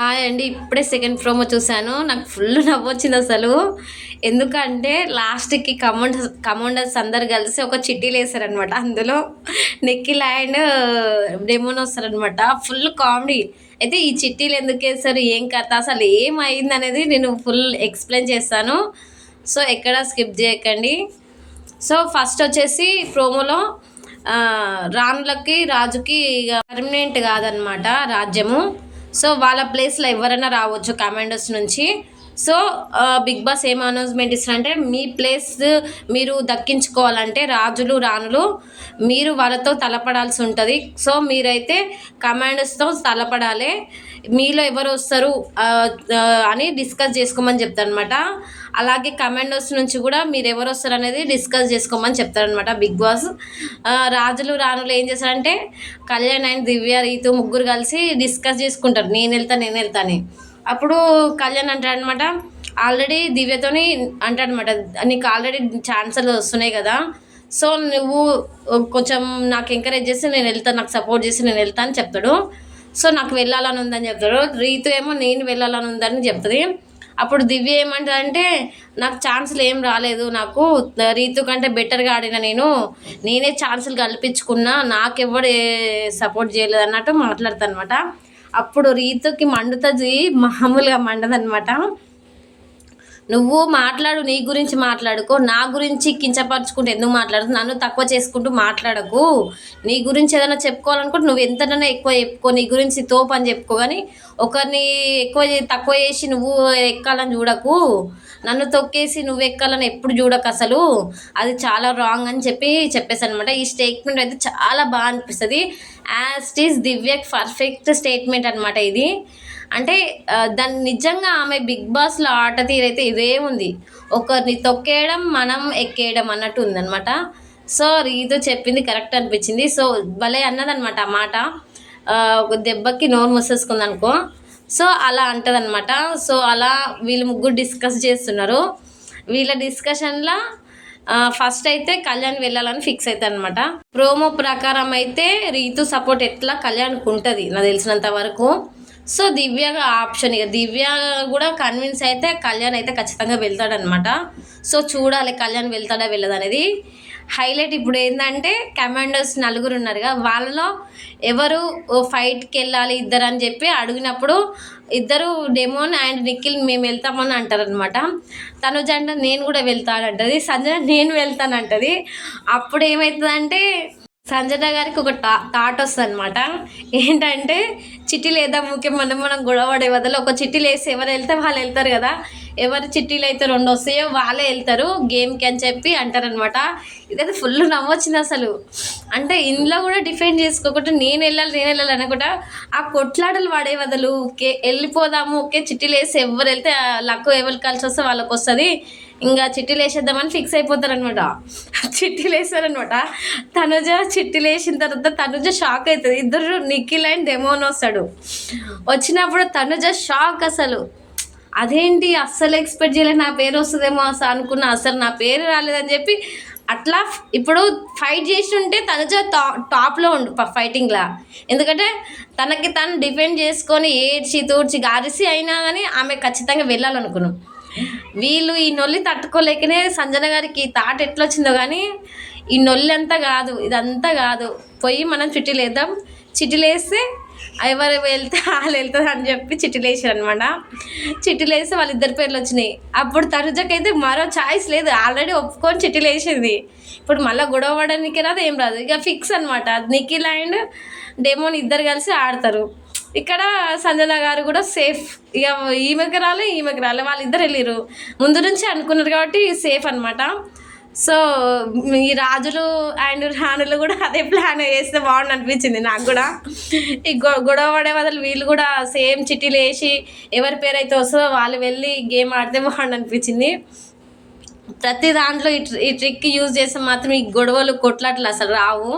Hi అండి ఇప్పుడే second promo చూశాను. నాకు ఫుల్ నవ్వొచ్చింది అసలు. ఎందుకంటే లాస్ట్కి కమాండర్స్ కమాండర్స్ అందరు కలిసి ఒక చిట్టీలు వేసారనమాట అందులో నెక్కిల్ అండ్ డెమోన్ వస్తారనమాట ఫుల్ కామెడీ అయితే ఈ చిట్టీలు ఎందుకు వేస్తారు ఏం కథ అసలు ఏమైంది అనేది నేను ఫుల్ ఎక్స్ప్లెయిన్ చేస్తాను. సో ఎక్కడ స్కిప్ చేయకండి. సో ఫస్ట్ వచ్చేసి ప్రోమోలో రాణులకి రాజుకి ఇక పర్మనెంట్ కాదనమాట రాజ్యము. సో వాళ్ళ ప్లేస్లో ఎవరైనా రావచ్చు కమాండోస్ నుంచి. సో బిగ్ బాస్ ఏం అనౌన్స్మెంట్ ఇస్తారంటే మీ ప్లేస్ మీరు దక్కించుకోవాలంటే రాజులు రాణులు మీరు వాళ్ళతో తలపడాల్సి ఉంటుంది. సో మీరైతే కమాండర్స్తో తలపడాలి మీలో ఎవరు వస్తారు అని డిస్కస్ చేసుకోమని చెప్తారనమాట అలాగే కమాండర్స్ నుంచి కూడా మీరు ఎవరు వస్తారు అనేది డిస్కస్ చేసుకోమని చెప్తారనమాట బిగ్ బాస్. రాజులు రాణులు ఏం చేస్తారంటే కళ్యాణ్ అండ్ దివ్య రీతు ముగ్గురు కలిసి డిస్కస్ చేసుకుంటారు. నేను వెళ్తా నేను వెళ్తాను అప్పుడు కళ్యాణ్ అంటాడనమాట ఆల్రెడీ దివ్యతోని అంటాడనమాట నీకు ఆల్రెడీ ఛాన్సర్లు వస్తున్నాయి కదా సో నువ్వు కొంచెం నాకు ఎంకరేజ్ చేసి నేను వెళ్తాను నాకు సపోర్ట్ చేసి నేను వెళ్తాను అని చెప్తాడు. సో నాకు వెళ్ళాలని ఉందని చెప్తాడు. రీతు ఏమో నేను వెళ్ళాలని ఉందని చెప్తుంది. అప్పుడు దివ్య ఏమంటారంటే నాకు ఛాన్సులు ఏం రాలేదు నాకు రీతు కంటే బెటర్గా ఆడిన నేను నేనే ఛాన్సులు కల్పించుకున్నా నాకెవ్వడు సపోర్ట్ చేయలేదు అన్నట్టు మాట్లాడతాను అనమాట అప్పుడు రీతుకి మండుతుంది మామూలుగా మండదనమాట నువ్వు మాట్లాడు నీ గురించి మాట్లాడుకో. నా గురించి కించపరచుకుంటూ ఎందుకు మాట్లాడుతూ? నన్ను తక్కువ చేసుకుంటూ మాట్లాడకు. నీ గురించి ఏదైనా చెప్పుకోవాలనుకుంటే నువ్వు ఎంతనైనా ఎక్కువ చెప్పుకో నీ గురించి తోపు అని చెప్పుకో. కానీ ఒకరిని ఎక్కువ తక్కువ చేసి నువ్వు ఎక్కాలని చూడకు. నన్ను తొక్కేసి నువ్వు ఎక్కాలని ఎప్పుడు చూడకు అసలు. అది చాలా రాంగ్ అని చెప్పి చెప్పేసాను అనమాట ఈ స్టేట్మెంట్ అయితే చాలా బాగా అనిపిస్తుంది. యాజ్ ఈస్ దివ్యక్ పర్ఫెక్ట్ స్టేట్మెంట్ అనమాట ఇది. అంటే దాన్ని నిజంగా ఆమె బిగ్ బాస్లో ఆట తీరైతే ఇదే ఉంది. ఒకరిని తొక్కేయడం మనం ఎక్కేయడం అన్నట్టు ఉందనమాట సో రీతు చెప్పింది కరెక్ట్ అనిపించింది. సో భలే అన్నదనమాట ఆ మాట. ఒక దెబ్బకి నోరు మూసేసుకుంది అనుకో సో అలా అంటదనమాట సో అలా వీళ్ళు ముగ్గురు డిస్కస్ చేస్తున్నారు. వీళ్ళ డిస్కషన్లో ఫస్ట్ అయితే కళ్యాణ్ వెళ్ళాలని ఫిక్స్ అవుతుంది అనమాట ప్రోమో ప్రకారం అయితే రీతు సపోర్ట్ ఎట్లా కళ్యాణ్కి ఉంటుంది నాకు తెలిసినంత వరకు. సో దివ్య ఆప్షన్ ఇక దివ్య కూడా కన్విన్స్ అయితే కళ్యాణ్ అయితే ఖచ్చితంగా వెళ్తాడనమాట సో చూడాలి కళ్యాణ్ వెళ్తాడా వెళ్ళదు అనేది. హైలైట్ ఇప్పుడు ఏంటంటే కమాండర్స్ నలుగురు ఉన్నారుగా. వాళ్ళలో ఎవరు ఫైట్కి వెళ్ళాలి ఇద్దరు అని చెప్పి అడిగినప్పుడు ఇద్దరు డెమోన్ అండ్ నిఖిల్ మేము వెళ్తామని అంటారనమాట తనుజ అంటే నేను కూడా వెళ్తానంటది. సంజన నేను వెళ్తానంటది. అప్పుడు ఏమవుతుందంటే సంజన గారికి ఒక టా థాట్ వస్తుంది అనమాట ఏంటంటే చిట్టి లేదా ముఖ్యం మనం మనం గొడవడే బదులు ఒక చిట్టి లేసి ఎవరు వెళ్తే వాళ్ళు వెళ్తారు కదా ఎవరు చిట్టీలు అయితే రెండు వస్తాయో వాళ్ళే వెళ్తారు గేమ్కి అని చెప్పి అంటారనమాట ఇదైతే ఫుల్ నవ్వొచ్చింది అసలు. అంటే ఇంట్లో కూడా డిఫెండ్ చేసుకోకుండా నేను వెళ్ళాలి నేను వెళ్ళాలి అనుకుంటా ఆ కొట్లాటలు వాడే వదలు ఓకే వెళ్ళిపోదాము ఓకే చిట్టీలు వేసి ఎవరు వెళ్తే ఆ లక్ ఎవరు కలిసి వస్తే వాళ్ళకి వస్తుంది. ఇంకా చిట్టీలు వేసేద్దామని ఫిక్స్ అయిపోతారనమాట చిట్టీలు వేసారనమాట తనుజ చిట్టీలు వేసిన తర్వాత తనుజ షాక్ అవుతుంది. ఇద్దరు నిఖిల్ అండ్ డెమోన్ వస్తాడు. వచ్చినప్పుడు తనుజ షాక్ అసలు. అదేంటి అస్సలు ఎక్స్పెక్ట్ చేయలేదు నా పేరు వస్తుందేమో అసలు అనుకున్నా అసలు నా పేరు రాలేదని చెప్పి అట్లా ఇప్పుడు ఫైట్ చేసి ఉంటే తనుజ టా టాప్లో ఉండు ఫైటింగ్లా ఎందుకంటే తనకి తను డిఫెండ్ చేసుకొని ఏడ్చి తూడ్చి గారిసి అయినా కానీ ఆమె ఖచ్చితంగా వెళ్ళాలనుకున్నాం. వీళ్ళు ఈ నొల్లి తట్టుకోలేకనే సంజన గారికి ఈ తాట ఎట్లా వచ్చిందో కానీ ఈ నొల్లి అంతా కాదు ఇదంతా కాదు. పోయి మనం చిట్టీలు వేద్దాం ఎవరు వెళ్తే వాళ్ళు వెళ్తుంది అని చెప్పి చిట్టీలు వేసారు అనమాట చిట్టీలు వాళ్ళ వాళ్ళిద్దరి పేర్లు వచ్చినాయి. అప్పుడు తనుజకైతే మరో ఛాయిస్ లేదు. ఆల్రెడీ ఒప్పుకొని చిట్టీలు వేసింది. ఇప్పుడు మళ్ళీ గొడవ పడడానికి రాదు ఏం రాదు. ఇక ఫిక్స్ అనమాట నిఖిల్ అండ్ డెమోన్ ఇద్దరు కలిసి ఆడతారు. ఇక్కడ సంజన గారు కూడా సేఫ్ ఇక ఈమెకి రాలే ఈమెకి రాలే. వాళ్ళిద్దరు వెళ్ళిరు ముందు నుంచి అనుకున్నారు కాబట్టి సేఫ్ అనమాట సో ఈ రాజులు అండ్ రాణులు కూడా అదే ప్లాన్ వేస్తే బాగుండు అనిపించింది నాకు కూడా. ఈ గొడవ పడే బదులు వీళ్ళు కూడా సేమ్ చిట్టీలు వేసి ఎవరి పేరు అయితే వస్తుందో వాళ్ళు వెళ్ళి గేమ్ ఆడితే బాగుండు అనిపించింది. ప్రతి దాంట్లో ఈ ఈ ట్రిక్ యూజ్ చేస్తే మాత్రం ఈ గొడవలు కొట్లాటలు అసలు రావు.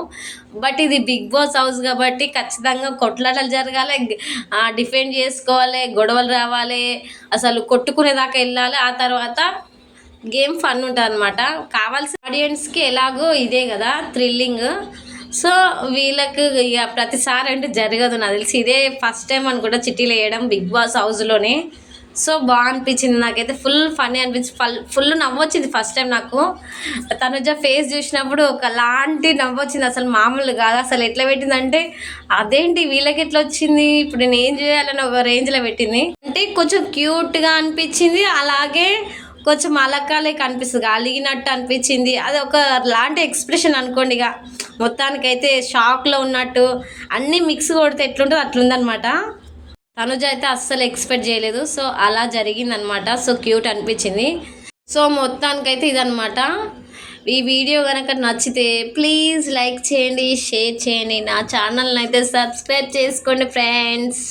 బట్ ఇది బిగ్ బాస్ హౌస్ కాబట్టి ఖచ్చితంగా కొట్లాటలు జరగాలి డిఫెండ్ చేసుకోవాలి గొడవలు రావాలి. అసలు కొట్టుకునేదాకా వెళ్ళాలి. ఆ తర్వాత గేమ్ ఫన్ ఉంటుంది అనమాట కావాల్సిన ఆడియన్స్కి ఎలాగో ఇదే కదా థ్రిల్లింగ్. సో వీళ్ళకు ఇక ప్రతిసారి అంటే జరగదు నాకు తెలిసి. ఇదే ఫస్ట్ టైం అనుకుంటా చిట్టీలు వేయడం బిగ్ బాస్ హౌస్లోనే. సో బాగా అనిపించింది నాకైతే. ఫుల్ ఫనీ అనిపించింది ఫల్ ఫుల్ నవ్వొచ్చింది ఫస్ట్ టైం నాకు. తనుజ ఫేస్ చూసినప్పుడు ఒకలాంటి నవ్వొచ్చింది. అసలు మామూలు కాదు. అసలు ఎట్లా పెట్టిందంటే అదేంటి వీళ్ళకి ఎట్లా వచ్చింది? ఇప్పుడు నేను ఏం చేయాలని ఒక రేంజ్లో పెట్టింది. అంటే కొంచెం క్యూట్గా అనిపించింది. అలాగే కొంచెం అలకాలే కనిపిస్తుంది. అలిగినట్టు అనిపించింది. అది ఒక లాంటి ఎక్స్ప్రెషన్ అనుకోండి ఇక. మొత్తానికైతే షాక్లో ఉన్నట్టు అన్నీ మిక్స్ కొడితే ఎట్లుంటుందో అట్లుందనమాట తనుజ అయితే అస్సలు ఎక్స్పెక్ట్ చేయలేదు. సో అలా జరిగిందనమాట సో క్యూట్ అనిపించింది. సో మొత్తానికైతే ఇదనమాట ఈ వీడియో కనుక నచ్చితే ప్లీజ్ లైక్ చేయండి షేర్ చేయండి. నా ఛానల్ని అయితే సబ్స్క్రైబ్ చేసుకోండి ఫ్రెండ్స్.